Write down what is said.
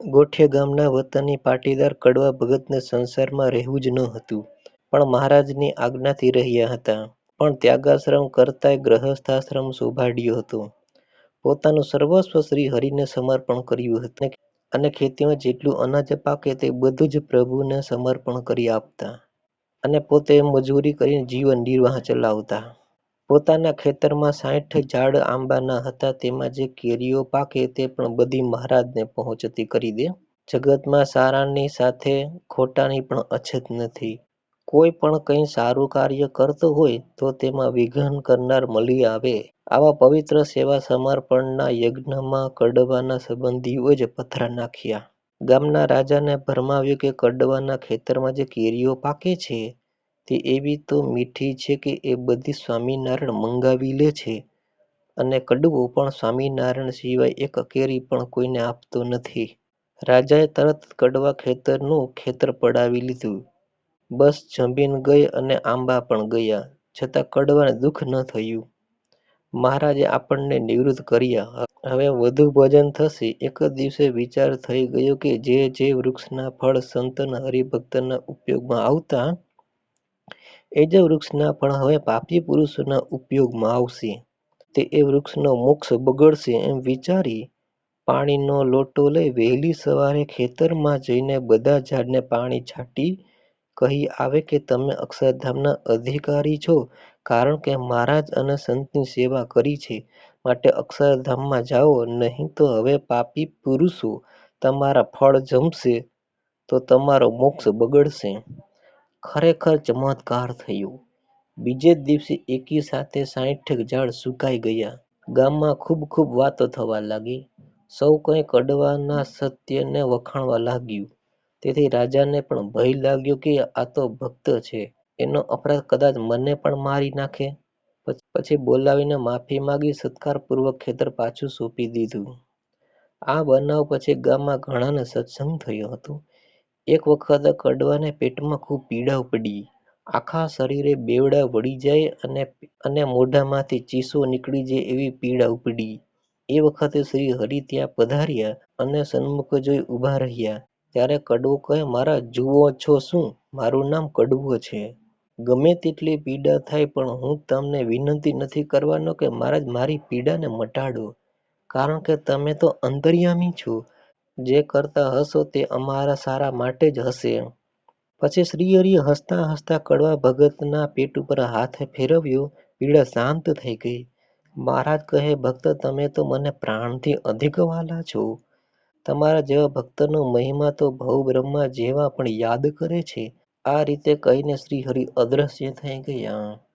ગોઠિયા ગામના વતની પાટીદાર કડવા ભગતને સંસારમાં રહેવું જ ન હતું, પણ મહારાજની આજ્ઞાથી રહ્યા હતા. પણ ત્યાગાશ્રમ કરતાંય ગ્રહસ્થાશ્રમ શોભાડ્યો હતો. પોતાનું સર્વસ્વ શ્રી હરિને સમર્પણ કર્યું હતું અને ખેતીમાં જેટલું અનાજ પાકે તે બધું જ પ્રભુને સમર્પણ કરી આપતા અને પોતે મજૂરી કરીને જીવન નિર્વાહ ચલાવતા. પોતાના ખેતરમાં સાઠ ઝાડ આંબાના હતા તેમાં જે કેરીઓ પાકે તે પણ બધી મહારાજને પહોંચતી કરી દે. જગતમાં સારાની સાથે ખોટાની પણ અછત નથી. કોઈ પણ કંઈ સારું કાર્ય કરતો હોય તો તેમાં વિઘ્ન કરનાર મળી આવે. આવા પવિત્ર સેવા સમર્પણના યજ્ઞમાં કડવાના સંબંધીઓ જ પથરા નાખ્યા. ગામના રાજાને ભરમાવ્યું કે કડવાના ખેતરમાં જે કેરીઓ પાકે છે તે એવી તો મીઠી છે કે એ બધી સ્વામિનારાયણ મંગાવી લે છે અને કડવો પણ સ્વામિનારાયણ સિવાય એક કેરી પણ કોઈને આપતો નથી. રાજાએ તરત કડવા ખેતરનું ખેતર પડાવી લીધું. બસ જમીન ગઈ અને આંબા પણ ગયા, છતાં કડવાને દુઃખ ન થયું. મહારાજે આપણને નિવૃત્ત કર્યા, હવે વધુ ભજન થશે. એક દિવસે વિચાર થઈ ગયો કે જે જે વૃક્ષના ફળ સંતના હરિભક્તના ઉપયોગમાં આવતા એ જ વૃક્ષના પણ હવે પાપી પુરુષોના ઉપયોગમાં આવશે. તે એ વૃક્ષનો મોક્ષ બગડશે એમ વિચારી પાણીનો લોટો લઈ વહેલી સવારે ખેતરમાં જઈને બધા ઝાડને પાણી છાંટી કહી આવે કે તમે અક્ષરધામના અધિકારી છો, કારણ કે મહારાજ અને સંતની સેવા કરી છે માટે અક્ષરધામમાં જાઓ, નહીં તો હવે પાપી પુરુષો તમારા ફળ જમશે, તો તમારો મોક્ષ બગડશે. ખરેખર ચમત્કાર થયો. બીજે દિવસે એકી સાથે સાઈઠેક ઝાડ સુકાઈ ગયા. ગામમાં ખૂબ ખૂબ વાતો થવા લાગી. સૌ કોઈ કડવાના સત્યને વખાણવા લાગ્યું. તેથી રાજાને પણ ભય લાગ્યો કે આ તો ભક્ત છે, એનો અપરાધ કદાચ મને પણ મારી નાખે. પછી બોલાવીને માફી માંગી સત્કારપૂર્વક ખેતર પાછું સોંપી દીધું. આ બનાવ પછી ગામમાં ઘણાને સત્સંગ થયો હતો. એક વખત કડવાને પેટમાં ખૂબ પીડા ઉપડી. આખા શરીરે બેવડા વળી જાય અને અને મોઢામાંથી ચીસો નીકળી જાય એવી પીડા ઉપડી. એ વખતે શ્રી હરિ ત્યાં પધાર્યા અને સન્મુખ જોઈ ઊભા રહ્યા. ત્યારે કડવો કહે મારા જુઓ છો શું, મારું નામ કડવો છે. ગમે તેટલી પીડા થાય પણ હું તમને વિનંતી નથી કરવાનો કે મહારાજ મારી પીડાને મટાડો, કારણ કે તમે તો અંતર્યામી છો. જે કરતા હશો તે અમારા સારા માટે જ હશે. પછી શ્રીહરિએ હસતા હસતા કડવા ભગતના પેટ ઉપર હાથ ફેરવ્યો, પીડા શાંત થઈ ગઈ. મહારાજ કહે ભક્ત તમે તો મને પ્રાણથી અધિક વાલા છો. તમારા જેવા ભક્તનો મહિમા તો ભવ બ્રહ્મા જેવા પણ યાદ કરે છે. આ રીતે કહીને શ્રીહરિ અદ્રશ્ય થઈ ગયા.